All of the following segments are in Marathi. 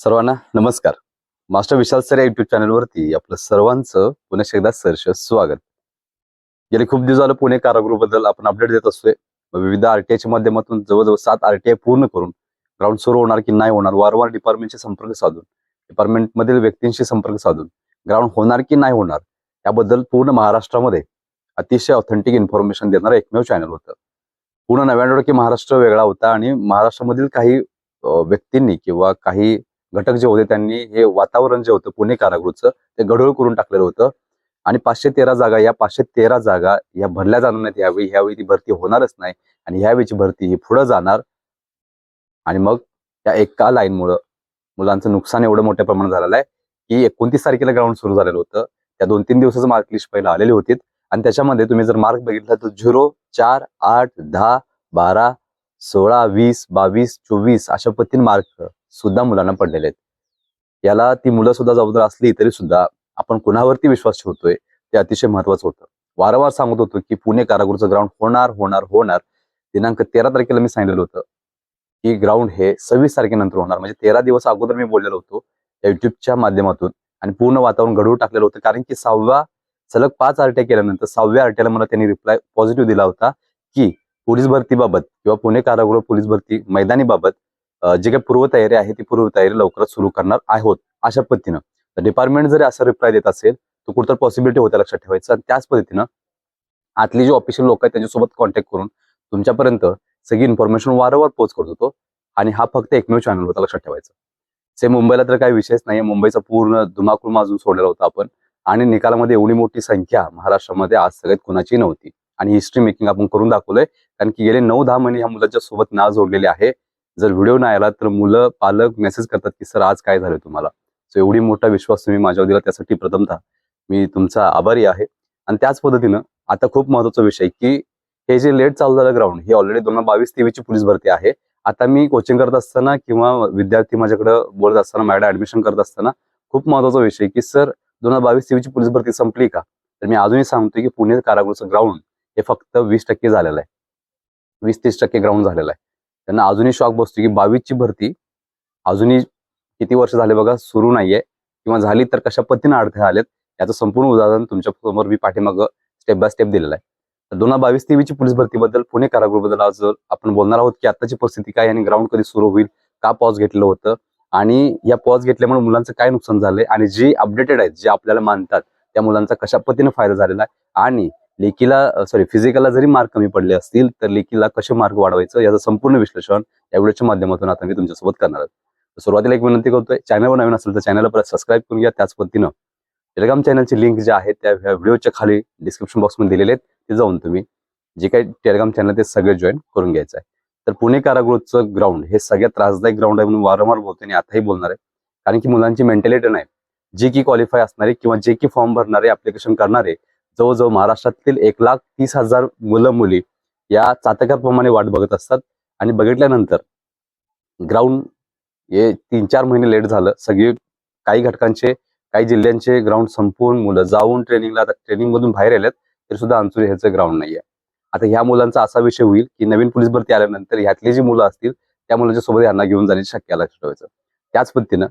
सर्वांना नमस्कार. मास्टर विशाल सर या युट्यूब चॅनलवरती आपलं सर्वांचं पुन्हा एकदा सरस स्वागत. गेले खूप दिवस झालं पुणे कारागृहबद्दल आपण अपडेट देत असतोय. विविध आरटीआयच्या माध्यमातून जवळजवळ सात आरटीआय पूर्ण करून ग्राउंड सुरू होणार की नाही होणार वारंवार डिपार्टमेंटशी संपर्क साधून डिपार्टमेंट मधील व्यक्तींशी संपर्क साधून ग्राउंड होणार की नाही होणार याबद्दल पूर्ण महाराष्ट्रामध्ये अतिशय ऑथेंटिक इन्फॉर्मेशन देणारं एकमेव चॅनल होतं. पूर्ण नव्याण्णव टक्के महाराष्ट्र वेगळा होता आणि महाराष्ट्रामधील काही व्यक्तींनी किंवा काही घटक जे होते त्यांनी हे वातावरण जे होतं पुणे कारागृहचं ते गढूळ करून टाकलेलं होतं. आणि पाचशे तेरा जागा या पाचशे तेरा जागा या भरल्या जाणार नाहीत यावेळी. ह्यावेळी ती भरती होणारच नाही. आणि ह्यावेळीची भरती ही पुढे जाणार. आणि मग या एका लाईनमुळं मुलांचं नुकसान एवढं मोठ्या प्रमाणात झालेलं आहे की एकोणतीस तारखेला ग्राउंड सुरू झालेलं होतं. त्या दोन तीन दिवसाचं मार्क लिस्ट पहिलं आलेली होती. आणि त्याच्यामध्ये तुम्ही जर मार्क बघितला तर झिरो चार आठ दहा बारा सोळा वीस बावीस चोवीस अशा पद्धतीने मार्क सुद्धा मुलांना पडलेले आहेत. याला ती मुलं सुद्धा जबाबदार असली तरी सुद्धा आपण कुणावरती विश्वास ठेवतोय ते अतिशय महत्वाचं होतं. वारंवार सांगत होतो की पुणे कारागृहचं ग्राउंड होणार होणार होणार. दिनांक तेरा तारखेला मी सांगितलेलं होतं की ग्राउंड हे सव्वीस तारखेनंतर होणार. म्हणजे तेरा दिवस अगोदर मी बोललेलो होतो या युट्यूबच्या माध्यमातून आणि पूर्ण वातावरण घडवून टाकलेलं होतं. कारण की सहाव्या सलग पाच आरट्या केल्यानंतर सहाव्या आरट्याला मला त्यांनी रिप्लाय पॉझिटिव्ह दिला होता की पोलीस भरतीबाबत किंवा पुणे कारागृह पोलीस भरती मैदानी बाबत जी काही पूर्वतयारी आहे ती पूर्वतयारी लवकरच सुरू करणार आहोत अशा पद्धतीनं. डिपार्टमेंट जरी असा रिप्लाय देत असेल तर कुठं पॉसिबिलिटी होत्या लक्षात ठेवायचं. आणि त्याच पद्धतीनं आतली जी ऑफिशियल लोक आहेत त्यांच्यासोबत कॉन्टॅक्ट करून तुमच्यापर्यंत सगळी इन्फॉर्मेशन वारंवार पोच करत होतो. आणि हा फक्त एकमेव चॅनल होता लक्षात ठेवायचं. से मुंबईला तर काही विषयच नाही मुंबईचा पूर्ण धुमाकूळ माजून सोडलेला होता आपण. आणि निकालामध्ये एवढी मोठी संख्या महाराष्ट्रामध्ये आज सगळ्यात कुणाची नव्हती. आणि हिस्ट्री मेकिंग आपण करून दाखवलंय. कारण की गेले नऊ दहा महिने ह्या मुलाच्या सोबत नाव जोडलेले आहे. जर व्हिडिओ नाही आला तर मुलं पालक मेसेज करतात की सर आज काय झालं तुम्हाला? सो एवढी मोठा विश्वास तुम्ही माझ्यावर दिला त्यासाठी प्रथमतः मी तुमचा आभारी आहे. आणि त्याच पद्धतीनं आता खूप महत्त्वाचा विषय की हे जे लेट चालू झालं ग्राउंड ही ऑलरेडी दोन हजार बावीस तेवीसची पोलीस भरती आहे. आता मी कोचिंग करत असताना किंवा विद्यार्थी माझ्याकडे बोलत असताना माझ्याकडे ऍडमिशन करत असताना खूप महत्त्वाचा विषय की सर दोन हजार बावीस तेवीसची पोलीस भरती संपली का? तर मी अजूनही सांगतोय की पुणे कारागृहचं ग्राउंड हे फक्त वीस टक्के झालेलं आहे. वीस तीस टक्के ग्राउंड झालेलं आहे. त्यांना अजूनही शॉक बसतो की बावीसची भरती अजूनही किती वर्ष झाले बघा सुरू नाहीये. किंवा झाली तर कशा पद्धतीने अडथळे आलेत याचं संपूर्ण उदाहरण तुमच्यासमोर मी पाठीमागं स्टेप बाय स्टेप दिलेलं आहे. तर दोन हजार बावीस तेवीसची पोलीस भरतीबद्दल पुणे कारागृहबद्दल आज आपण बोलणार आहोत की आताची परिस्थिती काय आणि ग्राउंड कधी सुरू होईल का पॉज घेतलं होतं आणि या पॉज घेतल्यामुळे मुलांचं काय नुकसान झालंय आणि जे अपडेटेड आहेत जे आपल्याला मानतात त्या मुलांचा कशा पद्धतीने फायदा झालेला आहे आणि लेखीला सॉरी फिजिकलला जरी मार्क कमी पडले असतील तर लेखीला कसे मार्क वाढवायचं याचं संपूर्ण विश्लेषण या व्हिडिओच्या माध्यमातून आता मी तुमच्यासोबत करणार आहे. सुरुवातीला एक विनंती करतोय चॅनलवर नवीन असेल तर चॅनलला परत सबस्क्राईब करून घ्या. त्याच पद्धतीनं टेलिग्राम चॅनलची लिंक जे आहे त्या व्हिडिओच्या खाली डिस्क्रिप्शन बॉक्समध्ये दिलेले आहेत ते जाऊन तुम्ही जे काही टेलिग्राम चॅनल ते सगळे जॉईन करून घ्यायचं आहे. तर पुणे कारागृहचं ग्राउंड हे सगळ्यात त्रासदायक ग्राउंड आहे म्हणून वारंवार बोलतोय आणि आताही बोलणार आहे. कारण की मुलांची मेंटॅलिटी नाही. जे की क्वालिफाय असणारे किंवा जे की फॉर्म भरणारे ऍप्लिकेशन करणारे जवळजवळ महाराष्ट्रातील एक लाख तीस हजार मुलं मुली या चातकाप्रमाणे वाट बघत असतात. आणि बघितल्यानंतर ग्राउंड हे तीन चार महिने लेट झालं. सगळी काही घटकांचे काही जिल्ह्यांचे ग्राउंड संपूर्ण मुलं जाऊन ट्रेनिंगला आता ट्रेनिंग मधून बाहेर आलेत तरी सुद्धा आमचं ह्याचं ग्राउंड नाहीये. आता ह्या मुलांचा असा विषय होईल की नवीन पोलीस भरती आल्यानंतर ह्यातली जी मुलं असतील त्या मुलांच्या सोबत यांना घेऊन जाण्याची शक्यता लक्ष ठेवायचं. त्याच पद्धतीनं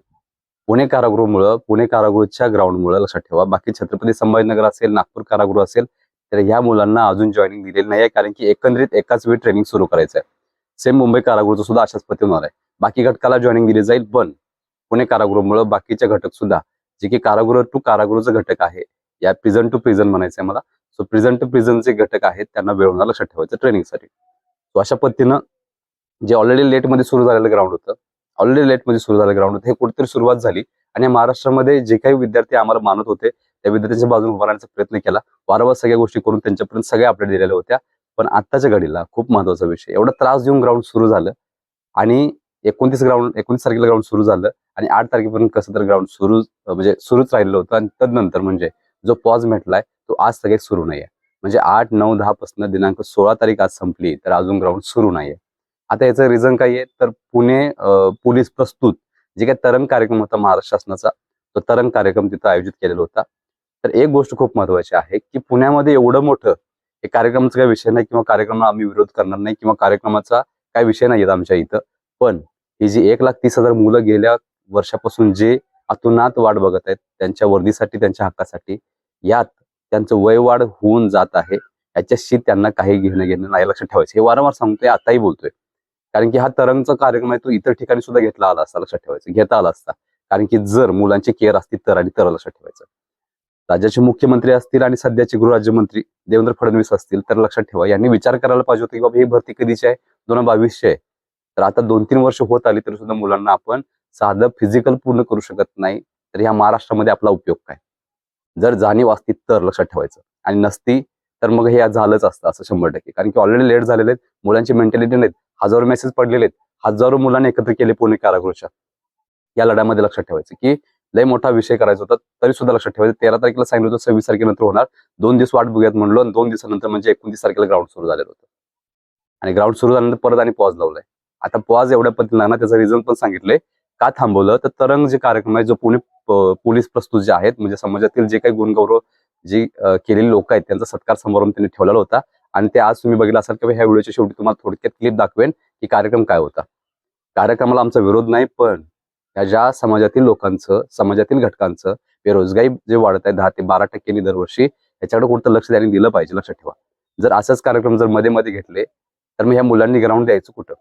पुणे कारागृहमुळं पुणे कारागृहच्या ग्राउंडमुळे लक्षात ठेवा. बाकी छत्रपती संभाजीनगर असेल नागपूर कारागृह असेल तर ह्या मुलांना अजून जॉईनिंग दिलेली नाही आहे कारण की एकंदरीत एकाच वेळी ट्रेनिंग सुरू करायचं आहे सेम मुंबई कारागृहचं सुद्धा अशाच पद्धती होणार आहे. बाकी घटकाला जॉईनिंग दिली जाईल पण पुणे कारागृहमुळे बाकीचे घटक सुद्धा जे की कारागृह टू कारागृहचं घटक आहे या प्रिझन टू प्रिझन म्हणायचं आहे मला. सो प्रिझन टू प्रिझन जे घटक आहेत त्यांना वेळ होणार लक्षात ठेवायचं ट्रेनिंगसाठी सो अशा पद्धतीनं जे ऑलरेडी लेटमध्ये सुरू झालेलं ग्राउंड होतं ऑलरेडी लेटमध्ये सुरू झालं ग्राउंड हे कुठेतरी सुरुवात झाली. आणि महाराष्ट्रामध्ये जे काही विद्यार्थी आम्हाला मानत होते त्या विद्यार्थ्यांच्या बाजूने उभा राहण्याचा प्रयत्न केला. वारंवार सगळ्या गोष्टी करून त्यांच्यापर्यंत सगळ्या अपडेट दिलेल्या होत्या. पण आत्ताच्या घडीला खूप महत्त्वाचा विषय. एवढा त्रास देऊन ग्राउंड सुरू झालं. आणि एकोणतीस ग्राउंड एकोणतीस तारखेला ग्राउंड सुरू झालं. आणि आठ तारखेपर्यंत कसं तर ग्राउंड सुरू म्हणजे सुरूच राहिलं होतं. आणि तदनंतर म्हणजे जो पॉज भेटलाय तो आज सगळे सुरू नाहीये. म्हणजे आठ नऊ दहा पासून दिनांक सोळा तारीख आज संपली तर अजून ग्राउंड सुरू नाहीये. आता याचं रिझन काय आहे? तर पुणे पोलीस प्रस्तुत जे काही तरंग कार्यक्रम होता महाराष्ट्र शासनाचा तो तरंग कार्यक्रम तिथं आयोजित केलेला होता. तर एक गोष्ट खूप महत्वाची आहे की पुण्यामध्ये एवढं मोठं हे कार्यक्रमाचा काही विषय नाही किंवा कार्यक्रमाला आम्ही विरोध करणार नाही किंवा कार्यक्रमाचा काय विषय नाही येत आमच्या इथं. पण ही जी एक लाख तीस हजार मुलं गेल्या वर्षापासून जे अतुनात वाट बघत आहेत त्यांच्या वर्दीसाठी त्यांच्या हक्कासाठी यात त्यांचं वय वाढ होऊन जात आहे. याच्याशी त्यांना काही घेणं घेणं नाही लक्षात ठेवायचं. हे वारंवार सांगतोय आताही बोलतोय. कारण की हा तरंगचा कार्यक्रम आहे तो इतर ठिकाणी सुद्धा घेतला आला असता लक्षात ठेवायचं घेता आला असता. कारण की जर मुलांची केअर असतील तर आणि तर लक्षात ठेवायचं. राज्याचे मुख्यमंत्री असतील आणि सध्याचे गृहराज्यमंत्री देवेंद्र फडणवीस असतील तर लक्षात ठेवा यांनी विचार करायला पाहिजे होता की बाबा ही भरती कधीची आहे? दोन हजार बावीसची आहे. तर आता दोन तीन वर्ष होत आली तरी सुद्धा मुलांना आपण साधं फिजिकल पूर्ण करू शकत नाही. तर ह्या महाराष्ट्रामध्ये आपला उपयोग काय? जर जाणीव असती तर लक्षात ठेवायचं. आणि नसती तर मग हे झालंच असतं असं शंभर टक्के. कारण की ऑलरेडी लेट झालेले आहेत मुलांची मेंटॅलिटी नाहीत. हजारो मेसेज पडलेले आहेत. हजारो मुलांनी एकत्र केले पुणे कारागृहाच्या या लढ्यामध्ये लक्षात ठेवायचं की लय मोठा विषय करायचा होता तरी सुद्धा लक्षात ठेवायचं. तेरा तारखेला सांगितलं होतं सव्वीस तारखेनंतर होणार. दोन दिवस वाट बघूयात म्हणलो आणि दोन दिवसानंतर म्हणजे एकोणतीस तारखेला ग्राउंड सुरू झालेलं होतं. आणि ग्राउंड सुरू झाल्यानंतर परत आणि पॉज लावलाय. आता पॉज एवढ्या पद्धतीनं ना त्याचं रिझन पण सांगितलंय. का थांबवलं? तर तरंग जे कार्यक्रम आहे जो पुणे पोलीस प्रस्तुत जे आहेत म्हणजे समाजातील जे काही गुणगौरव जी केलेली लोक आहेत त्यांचा सत्कार समारंभ त्यांनी ठेवलेला होता. आणि ते आज तुम्ही बघितलं असाल की ह्या व्हिडिओच्या शेवटी तुम्हाला थोडक्यात क्लिप दाखवेन की कार्यक्रम काय होता. कार्यक्रमाला आमचा विरोध नाही पण या ज्या समाजातील लोकांचं समाजातील घटकांचं बेरोजगारी जे वाढत आहे दहा ते बारा टक्क्यांनी दरवर्षी याच्याकडे कुठं लक्ष त्यांनी दिलं पाहिजे लक्षात ठेवा. जर असंच कार्यक्रम जर मध्ये मध्ये घेतले तर मग ह्या मुलांनी ग्राउंड द्यायचं कुठं?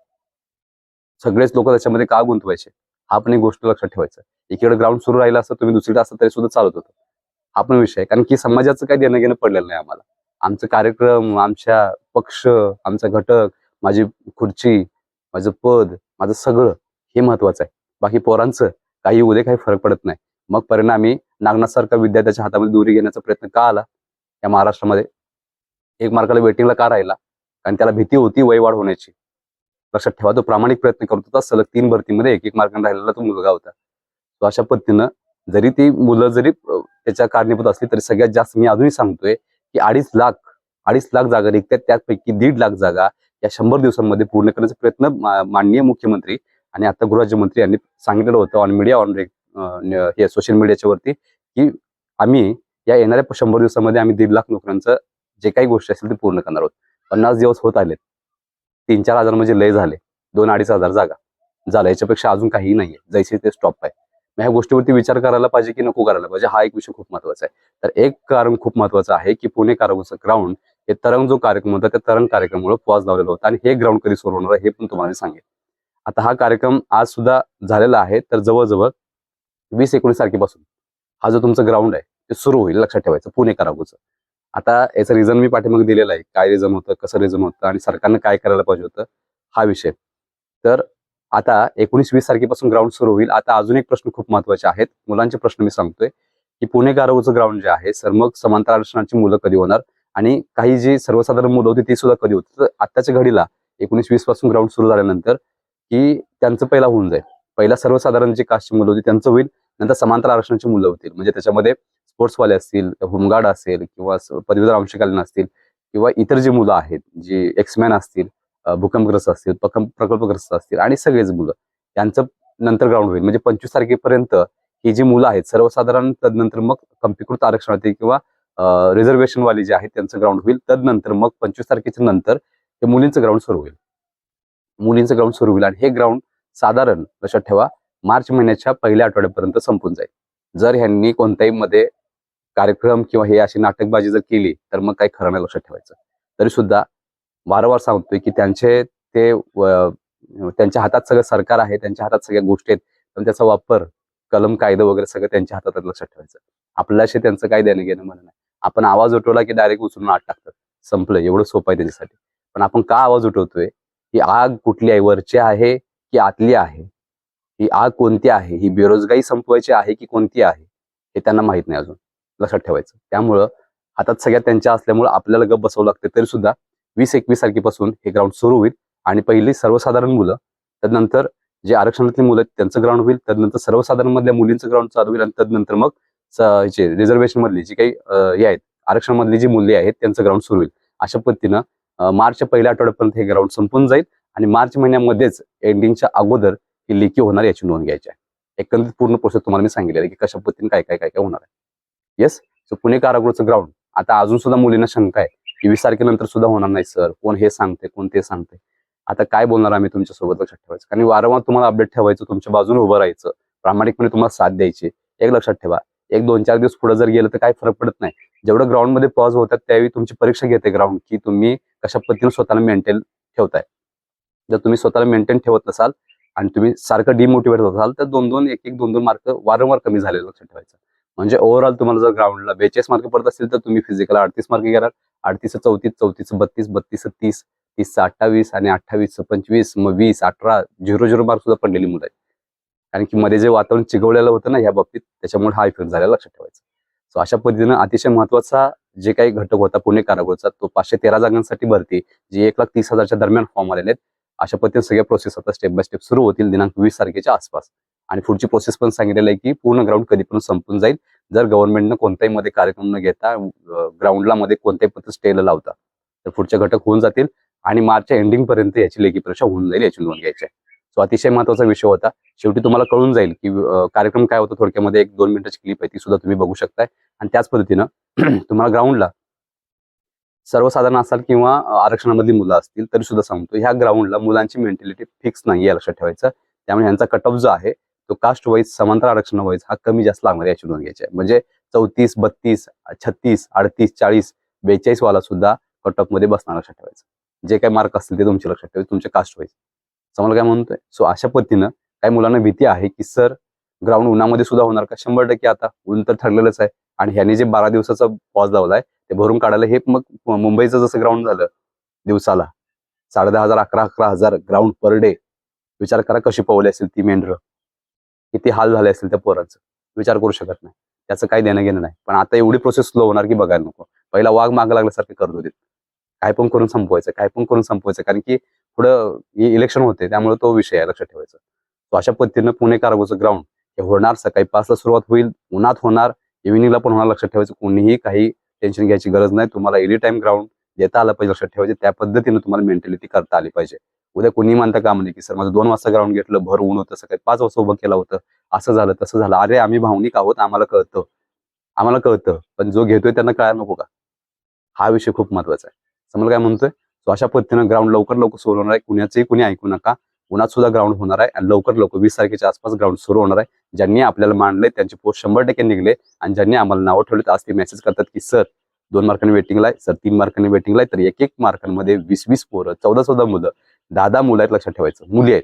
सगळेच लोक त्याच्यामध्ये का गुंतवायचे? हा पण एक गोष्ट लक्षात ठेवायचं. एकीकडे ग्राउंड सुरू राहिला असतं तुम्ही दुसरीकडे असतं तरी सुद्धा चालत होतं. आपण विषय कारण की समाजाचं काही देणं घेणं पडलेलं नाही आम्हाला. आमचं कार्यक्रम आमच्या पक्ष आमचा घटक माझी खुर्ची माझं पद माझं सगळं हे महत्वाचं आहे. बाकी पोरांचं काही उद्या काही फरक पडत नाही. मग परिणामी नागनाथसारखा विद्यार्थ्याच्या हातामध्ये दोरी घेण्याचा प्रयत्न का आला? या महाराष्ट्रामध्ये एक मार्काला वेटिंगला का राहिला? कारण त्याला भीती होती वयवाढ होण्याची. लक्षात ठेवा तो प्रामाणिक प्रयत्न करत होता. सलग तीन भरतीमध्ये एक एक मार्काने राहिलेला तो मुलगा होता. तो अशा पद्धतीनं जरी ती मुलं जरी त्याच्या कारणीभूत असली तरी सगळ्यात जास्त मी अजूनही सांगतोय की अडीच लाख अडीच लाख जागा निघतात. त्यापैकी दीड लाख जागा या शंभर दिवसांमध्ये पूर्ण करण्याचा प्रयत्न माननीय मुख्यमंत्री आणि आता गृहराज्यमंत्री यांनी सांगितलेलं होतं ऑन मीडिया ऑन हे सोशल मीडियाच्या वरती की आम्ही या येणाऱ्या शंभर दिवसामध्ये आम्ही दीड लाख नोकऱ्यांचं जे काही गोष्टी असतील ते पूर्ण करणार आहोत. पन्नास दिवस होत आलेत. तीन चार हजार म्हणजे लय झाले. दोन अडीच हजार जागा. झालं. याच्यापेक्षा अजून काहीही नाहीये. जैसे ते स्टॉप आहे. ह्या गोष्टीवरती विचार करायला पाहिजे की नको करायला पाहिजे हा एक विषय खूप महत्त्वाचा आहे. तर एक कारण खूप महत्वाचं आहे की पुणे कारागृहाचं ग्राउंड हे तरंग जो कार्यक्रम होता त्या तरंग कार्यक्रमामुळे पॉज लावलेला होता आणि हे ग्राउंड कधी सुरू होणार हे पण तुम्हाला सांगेल आता हा कार्यक्रम आज सुद्धा झालेला आहे तर जवळजवळ वीस एकोणीस तारखेपासून हा जो तुमचं ग्राउंड आहे ते सुरू होईल लक्षात ठेवायचं पुणे कारागृहाचं. आता याचं रिझन मी पाठीमागे दिलेलं आहे काय रिझन होतं कसं रिझन होतं आणि सरकारनं काय करायला पाहिजे होतं हा विषय. तर आता एकोणीस वीस तारखेपासून ग्राउंड सुरू होईल. आता अजून एक प्रश्न खूप महत्त्वाचे आहेत. मुलांचे प्रश्न मी सांगतोय की पुणे गारवचं ग्राउंड जे आहे सर मग समांतर आरक्षणाची मुलं कधी होणार? आणि काही जी सर्वसाधारण मुलं होती ती सुद्धा कधी होती? तर आत्ताच्या घडीला एकोणीस वीसपासून ग्राउंड सुरू झाल्यानंतर की त्यांचं पहिला होऊन जाईल. पहिला सर्वसाधारण जी कास्टची मुलं होती त्यांचं होईल. नंतर समांतर आरक्षणाची मुलं होतील. म्हणजे त्याच्यामध्ये स्पोर्ट्सवाले असतील होमगार्ड असेल किंवा पदवीधर अंशकालीन असतील किंवा इतर जी मुलं आहेत जी एक्समॅन असतील भूकंपग्रस्त असतील प्रकल्पग्रस्त असतील आणि सगळेच मुलं. यांचं नंतर ग्राउंड होईल. म्हणजे पंचवीस तारखेपर्यंत ही जी मुलं आहेत सर्वसाधारण तदनंतर मग कंपीकृत आरक्षणातील किंवा रिझर्वेशन वाले जे आहेत त्यांचं ग्राउंड होईल. तदनंतर मग पंचवीस तारखेच्या नंतर ते मुलींचं ग्राउंड सुरू होईल. मुलींचं ग्राउंड सुरू होईल आणि हे ग्राउंड साधारण लक्षात ठेवा मार्च महिन्याच्या पहिल्या आठवड्यापर्यंत संपून जाईल. जर ह्यांनी कोणत्याही मध्ये कार्यक्रम किंवा हे अशी नाटकबाजी जर केली तर मग काही खरं नाही लक्षात ठेवायचं. तरी सुद्धा वारंवार सांगतोय की त्यांचे ते त्यांच्या हातात सगळं सरकार आहे त्यांच्या हातात सगळ्या गोष्टी आहेत पण त्याचा वापर कलम कायदे वगैरे सगळं त्यांच्या हातात लक्षात ठेवायचं. आपल्याशी त्यांचं काय देणं घेणं म्हणणं नाही. आपण आवाज उठवला की डायरेक्ट उचलून आत टाकतात. संपलं एवढं सोपं आहे त्याच्यासाठी. पण आपण का आवाज उठवतोय? ही आग कुठली आहे? वरची आहे की आतली आहे? ही आग कोणती आहे? ही बेरोजगारी संपवायची आहे की कोणती आहे? हे त्यांना माहीत नाही अजून. लक्षात ठेवायचं. त्यामुळं हातात सगळ्यात त्यांच्या असल्यामुळं आपल्याला गप बसवं लागते तरी सुद्धा वीस एकवीस तारखेपासून हे ग्राउंड सुरू होईल. आणि पहिली सर्वसाधारण मुलं त्यानंतर जे आरक्षणातली मुलं आहेत त्यांचं ग्राउंड होईल. त्यानंतर सर्वसाधारण मधल्या मुलींचं ग्राउंड चालू होईल. आणि त्यानंतर मग रिझर्वेशन मधली जी काही अं, हे आहेत आरक्षण मधली जी मुले आहेत त्यांचं ग्राउंड सुरू होईल. अशा पद्धतीनं मार्चच्या पहिल्या आठवड्यापर्यंत हे ग्राउंड संपून जाईल. आणि मार्च महिन्यामध्येच एंडिंगच्या अगोदर ही लेखी होणार याची नोंद घ्यायची आहे. एकंदरीत पूर्ण प्रोसेस तुम्हाला मी सांगितलेलं आहे की कशा पद्धतीने काय काय काय काय होणार आहे. येस सो पुणे कारागृहाचं ग्राउंड आता अजून सुद्धा मुलींना शंका आहे. की वीस तारखेनंतर सुद्धा होणार नाही सर. कोण हे सांगते कोण ते सांगते आता काय बोलणार आम्ही तुमच्यासोबत लक्षात ठेवायचं? कारण वारंवार तुम्हाला अपडेट ठेवायचं तुमच्या बाजूने उभं राहायचं. प्रामाणिकपणे तुम्हाला साथ द्यायची एक लक्षात ठेवा. एक दोन चार दिवस पुढे जर गेलं तर काही फरक पडत नाही. जेवढं ग्राउंडमध्ये पॉज होतात त्यावेळी तुमची परीक्षा घेते ग्राउंड की तुम्ही कशा पद्धतीने स्वतःला मेंटेन ठेवताय. जर तुम्ही स्वतःला मेंटेन ठेवत नसाल आणि तुम्ही सारखं डिमोटिवेट होत असाल तर दोन दोन एक एक दोन दोन मार्क वारंवार कमी झाले लक्षात ठेवायचं. म्हणजे ओव्हरऑल तुम्हाला जर ग्राउंडला बेचाळीस मार्क पडत असतील तर तुम्ही फिजिकल अडतीस मार्क घेणार. अडतीस चौतीस चौतीस बत्तीस बत्तीस तीस तीस अठ्ठावीस आणि अठ्ठावीस पंचवीस मग वीस अठरा झिरो झिरो मार्क सुद्धा पडलेली मुलं आहेत. कारण की मध्ये जे वातावरण चिघवलेलं होतं ना या बाबतीत त्याच्यामुळे हा इफेक्ट झालेला लक्षात ठेवायचा. सो अशा पद्धतीनं अतिशय महत्त्वाचा जे काही घटक होता पुणे कारागृहचा तो पाचशे तेरा जागांसाठी भरती जी एक लाख तीस हजारच्या दरम्यान फॉर्म आलेले आहेत. अशा पद्धतीने सगळ्या प्रोसेस आता स्टेप बाय स्टेप सुरू होतील दिनांक वीस तारखेच्या आसपास. आणि पुढची प्रोसेस पण सांगितलेलं आहे की पूर्ण ग्राउंड कधी पण संपून जाईल जर गव्हर्नमेंटनं कोणत्याही मध्ये कार्यक्रम न घेता ग्राउंडला मध्ये कोणत्याही पद्धत स्टेला लावता तर पुढचे घटक होऊन जातील आणि मार्चच्या एंडिंग पर्यंत याची लेखी परीक्षा होऊन जाईल याची नोंद घ्यायची सो अतिशय महत्त्वाचा विषय होता. शेवटी तुम्हाला कळून जाईल की कार्यक्रम काय होतो थोडक्यामध्ये एक दोन मिनिटाची क्लिप आहे ती सुद्धा तुम्ही बघू शकताय. आणि त्याच पद्धतीनं तुम्हाला ग्राउंडला सर्वसाधारण असाल किंवा आरक्षणामधली मुलं असतील तरी सुद्धा सांगतो ह्या ग्राउंडला मुलांची मेंटॅलिटी फिक्स नाही आहे लक्षात ठेवायचं. त्यामुळे ह्यांचा कट ऑफ जो आहे तो कास्ट वाईज समांतर आरक्षण वाईज हा कमी जास्त लागणार आहे याची नोंद घ्यायची आहे. म्हणजे चौतीस बत्तीस छत्तीस अडतीस चाळीस बेचाळीस वाला सुद्धा कट ऑफमध्ये बसणार लक्षात ठेवायचं. जे काही मार्क असतील ते तुमचे लक्षात ठेवायचे तुमचे कास्ट वाईज. समोर काय म्हणतोय? सो अशा पद्धतीनं काही मुलांना भीती आहे की सर ग्राउंड उन्हामध्ये सुद्धा होणार का? शंभर टक्के आता. ऊन तर ठरलेलंच आहे. आणि ह्याने जे बारा दिवसाचा पॉज लावलाय ते भरून काढायला हे मग मुंबईचं जसं ग्राउंड झालं दिवसाला साडे दहा हजार अकरा अकरा हजार ग्राउंड पर डे विचार करा कशी पावली असेल ती मेंढरं. किती हाल झाले असतील त्या पोराचं. विचार करू शकत नाही. त्याचं काही देणं घेणं नाही. पण आता एवढी प्रोसेस स्लो होणार की बघायला नको. पहिला वाघ माग लागल्यासारखे करतो देत. काय पण करून संपवायचं काय पण करून संपवायचं. कारण की पुढं इलेक्शन होते त्यामुळे तो विषय आहे लक्षात ठेवायचा. तो अशा पद्धतीनं पुणे कारगोचं ग्राउंड हे होणार. सकाळी पाचला सुरुवात होईल. उन्हात होणार. इव्हिनिंगला पण होणार लक्षात ठेवायचं. कोणीही काही टेन्शन घ्यायची गरज नाही. तुम्हाला एनी टाइम ग्राउंड देता आलं पाहिजे लक्षात ठेवायचे. त्या पद्धतीनं तुम्हाला मेंटॅलिटी करता आली पाहिजे. उद्या कोणी म्हणता का म्हणे की सर माझं दोन वाजता ग्राउंड घेतलं भर ऊन होतं सकाळी पाच वाजता उभं केलं होतं असं झालं तसं झालं. अरे आम्ही भावनिक आहोत आम्हाला कळतं. आम्हाला कळतं पण जो घेतोय त्यांना कळायला नको का? हा विषय खूप महत्त्वाचा आहे. समजा काय म्हणतोय? तो अशा पद्धतीनं ग्राउंड लवकर लवकर सुरू होणार आहे. कुणाचंही कुणी ऐकू नका. उन्हात सुद्धा ग्राउंड होणार आहे. आणि लवकर लवकर वीस तारखेच्या आसपास ग्राउंड सुरू होणार आहे. ज्यांनी आपल्याला मांडले त्यांचे पोस्ट शंभर टक्के निघले. आणि ज्यांनी आम्हाला नावं ठेवले आज ते मेसेज करतात की सर दोन मार्कांनी वेटिंगला आहे. सर तीन मार्कांनी वेटिंगला आहे. तर एक एक मार्कांमध्ये वीस वीस पोरं चौदा चौदा मुलं दादा मुलं आहेत लक्षात ठेवायचं. मुली आहेत.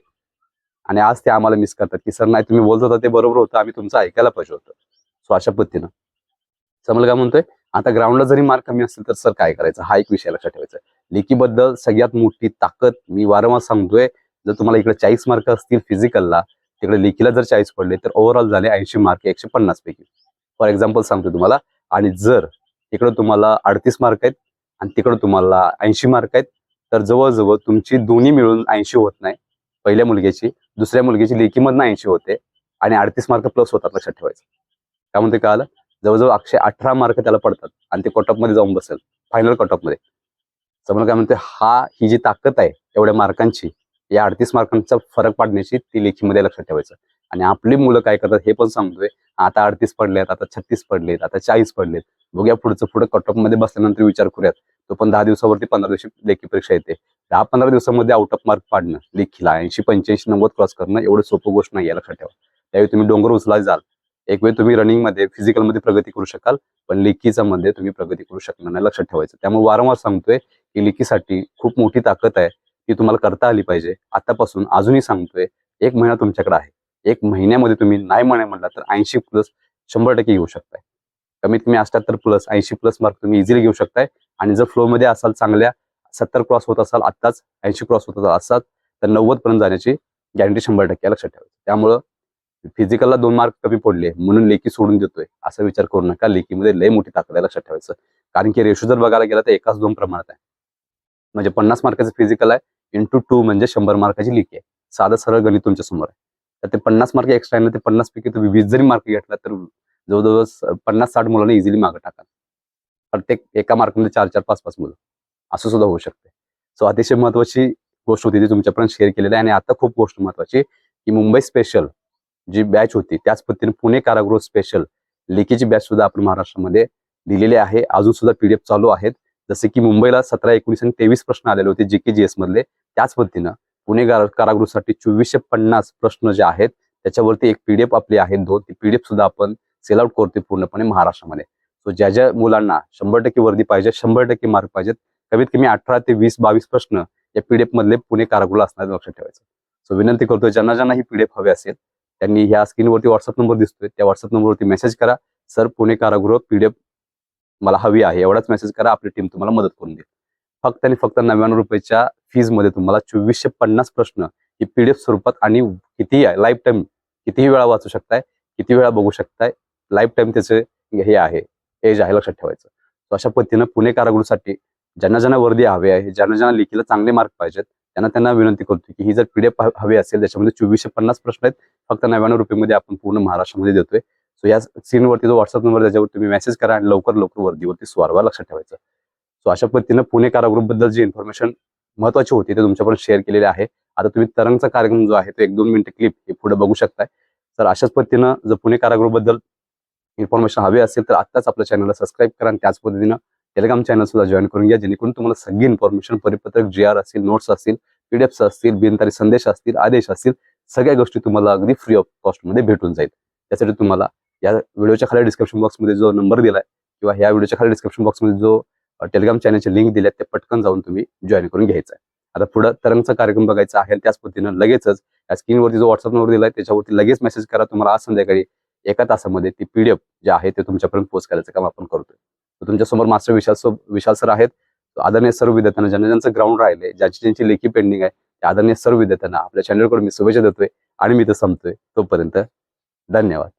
आणि आज ते आम्हाला मिस करतात की सर नाही तुम्ही बोलत होता ते बरोबर होतं. आम्ही तुमचं ऐकायला पाहिजे होतं. सो अशा पद्धतीनं. समजा का म्हणतोय आता ग्राउंडला जरी मार्क कमी असेल तर सर काय करायचं? हा एक विषय लक्षात ठेवायचा लेखीबद्दल सगळ्यात मोठी ताकद मी वारंवार सांगतोय जर तुम्हाला इकडे चाळीस मार्क असतील फिजिकलला तिकडे लेखीला जर चाळीस पडले तर ओव्हरऑल झाले ऐंशी मार्क एकशे पन्नास पैकी. फॉर एक्झाम्पल सांगतो तुम्हाला. आणि जर तिकडे तुम्हाला अडतीस मार्क आहेत आणि तिकडे तुम्हाला ऐंशी मार्क आहेत तर जवळजवळ तुमची दोन्ही मिळून ऐंशी होत नाही. पहिल्या मुलग्याची दुसऱ्या मुलगीची लेखीमधनं ऐंशी होते आणि अडतीस मार्क प्लस होतात लक्षात ठेवायचं. काय म्हणते काय आलं? जवळजवळ अक्षय अठरा मार्क त्याला पडतात आणि ते कटऑफमध्ये जाऊन बसेल. फायनल कटऑफमध्ये. समजा काय म्हणते हा ही जी ताकद आहे एवढ्या मार्कांची या अडतीस मार्कांचा फरक पाडण्याची ती लेखीमध्ये लक्षात ठेवायचं. आणि आपली मुलं काय करतात हे पण सांगतोय. आता अडतीस पडलेत आता छत्तीस पडलेत आता चाळीस पडलेत. बघूया पुढचं पुढे कटऑफमध्ये बसल्यानंतर विचार करूयात. तो पण दहा दिवसावरती पंधरा दिवशी लेखी परीक्षा येते. दहा पंधरा दिवसामध्ये आउट ऑफ मार्क पाडणं लेखीला ऐंशी पंच्याऐंशी नव्वद क्रॉस करणं एवढं सोपं गोष्ट नाही या लक्षात ठेवा त्यावेळी तुम्ही डोंगर उचला जाल. एक वेळ तुम्ही रनिंगमध्ये फिजिकलमध्ये प्रगती करू शकाल पण लेखीचा मध्ये तुम्ही प्रगती करू शकणार नाही लक्षात ठेवायचं. त्यामुळे वारंवार सांगतोय की लेखीसाठी खूप मोठी ताकद आहे ती तुम्हाला करता आली पाहिजे. आतापासून अजूनही सांगतोय एक महिना तुमच्याकडे आहे. एक महिन्यामध्ये तुम्ही नाही म्हणे म्हटला तर ऐंशी प्लस शंभर टक्के घेऊ शकताय. कमीत कमी अठ्याहत्तर प्लस ऐंशी प्लस मार्क तुम्ही इझिली घेऊ शकताय. आणि जर फ्लो मध्ये असाल चांगल्या सत्तर क्रॉस होत असाल आत्ताच ऐंशी क्रॉस होत असाल तर नव्वद पर्यंत जाण्याची गॅरंटी शंभर टक्के लक्षात ठेवायचं. त्यामुळं फिजिकलला दोन मार्क कमी पडले म्हणून लेखी सोडून देतोय असा विचार करू नका. लेखीमध्ये लय मोठी ताकद आहे लक्षात ठेवायचं. कारण की रेशो जर बघायला गेला तर एकाच दोन प्रमाणात आहे. म्हणजे पन्नास मार्काचं फिजिकल आहे इंटू टू म्हणजे शंभर मार्काची लेखी आहे. साधं सरळ गणित तुमच्यासमोर आहे. तर ते पन्नास मार्क एक्स्ट्रा आहे ना ते पन्नास पैकी तुम्ही वीस जरी मार्क घेतला तर जवळजवळ पन्नास साठ मुलांना इझिली मागं टाका प्रत्येक एका मार्कमध्ये चार चार पाच पाच मुलं. असं सुद्धा होऊ शकते. सो अतिशय महत्वाची गोष्ट होती ती तुमच्यापर्यंत शेअर केलेली आहे आणि आता खूप गोष्ट महत्वाची की मुंबई स्पेशल जी बॅच होती त्याच पद्धतीने पुणे कारागृह स्पेशल लेखीची बॅच सुद्धा आपण महाराष्ट्रामध्ये दिलेली आहे. अजून सुद्धा पीडीएफ चालू आहेत. जसे की मुंबईला सतरा एकोणीस आणि तेवीस प्रश्न आलेले होते जी के जी एस मधले. त्याच पद्धतीनं पुणे कारागृहासाठी चोवीसशे पन्नास प्रश्न जे आहेत त्याच्यावरती एक पीडीएफ आपली आहे दोन. ती पीडीएफ सुद्धा आपण सेल आउट करतोय पूर्णपणे महाराष्ट्रामध्ये. सो ज्या ज्या मुलांना शंभर टक्के वर्दी पाहिजे शंभर टक्के मार्क पाहिजेत कमीत कमी अठरा ते वीस बावीस प्रश्न या पीडीएफ मधले पुणे कारागृह असणार लक्षात ठेवायचं. सो विनंती करतोय ज्यांना ज्यांना ही पीडीएफ हवी असेल त्यांनी ह्या स्क्रीनवरती व्हॉट्सअप नंबर दिसतोय त्या व्हॉट्सअप नंबरवरती मेसेज करा. सर पुणे कारागृह पीडीएफ मला हवी आहे एवढाच मेसेज करा आपली टीम तुम्हाला मदत करून देईल. फक्त आणि फक्त नव्याण्णव रुपयाच्या फीजमध्ये तुम्हाला चोवीसशे पन्नास प्रश्न ही पीडीएफ स्वरूपात आणि कितीही आहे लाईफ टाईम कितीही वेळा वाचू शकताय किती वेळा बघू शकताय लाईफ टाईम त्याचे हे आहे एज आहे लक्षात ठेवायचं. अशा पद्धतीनं पुणे कारागृहासाठी ज्यांना ज्यांना वर्दी हवी आहे ज्यांना ज्यांना लेखीला चांगले मार्क पाहिजेत त्यांना त्यांना विनंती करतो की ही जर पीडीएफ हवी असेल त्याच्यामध्ये चोवीसशे पन्नास प्रश्न आहेत फक्त नव्याण्णव रुपयेमध्ये आपण पूर्ण महाराष्ट्रामध्ये देतोय. सो या सीनवरती जो व्हॉट्सअप नंबर त्याच्यावर तुम्ही मेसेज करा आणि लवकर लवकर वर्दीवरती स्वारवा लक्षात ठेवायचं. सो अशा पद्धतीनं पुणे कारागृहबद्दल जी इन्फॉर्मेशन महत्वाची होती ते तुमच्यापर्यंत शेअर केलेले आहे. आता तुम्ही तरंगचा कार्यक्रम जो आहे तो एक दोन मिनिटं क्लिप हे पुढे बघू शकताय. तर अशाच पद्धतीनं जर पुणे कारागृहबद्दल इन्फॉर्मेशन हवी असेल तर आत्ताच आपल्या चॅनलला सबस्क्राईब करा आणि त्याच पद्धतीनं टेलिग्राम चॅनल सुद्धा जॉईन करून घ्या जेणेकरून तुम्हाला सगळी इन्फॉर्मेशन परिपत्रक जी आर असतील नोट्स असतील पीडीएफ असतील बिनतारी संदेश असतील आदेश असतील सगळ्या गोष्टी तुम्हाला अगदी फ्री ऑफ कॉस्टमध्ये भेटून जाईल. त्यासाठी तुम्हाला या व्हिडिओच्या खाली डिस्क्रिप्शन बॉक्समध्ये जो नंबर दिलाय किंवा या व्हिडिओच्या खाली डिस्क्रिप्शन बॉक्समध्ये जो टेलिग्राम चॅनलचे लिंक दिल्यात ते पटकन जाऊन तुम्ही जॉईन करून घ्यायचं आहे आता पुढं तरंगचा कार्यक्रम बघायचा आहे त्याच पद्धतीनं लगेचच या स्क्रीनवरती जो व्हॉट्सअप नंबर दिलाय त्याच्यावरती लगेच मेसेज करा. तुम्हाला आज संध्याकाळी एका तासामध्ये ती पीडीएफ जे आहे ते तुमच्यापर्यंत पोस्ट करायचं काम आपण करतोय. तर तुमच्यासमोर मास्टर विशाल सो- विशाल सर आहेत. आदरणीय सर्व विद्यार्थ्यांना ज्यांना ज्यांचं ग्राउंड राहिले ज्यांची ज्यांची लेखी पेंडिंग आहे त्या आदरणीय सर्व विद्यार्थ्यांना आपल्या चॅनलकडून मी शुभेच्छा देतोय आणि मी ते संपतोय. तोपर्यंत धन्यवाद.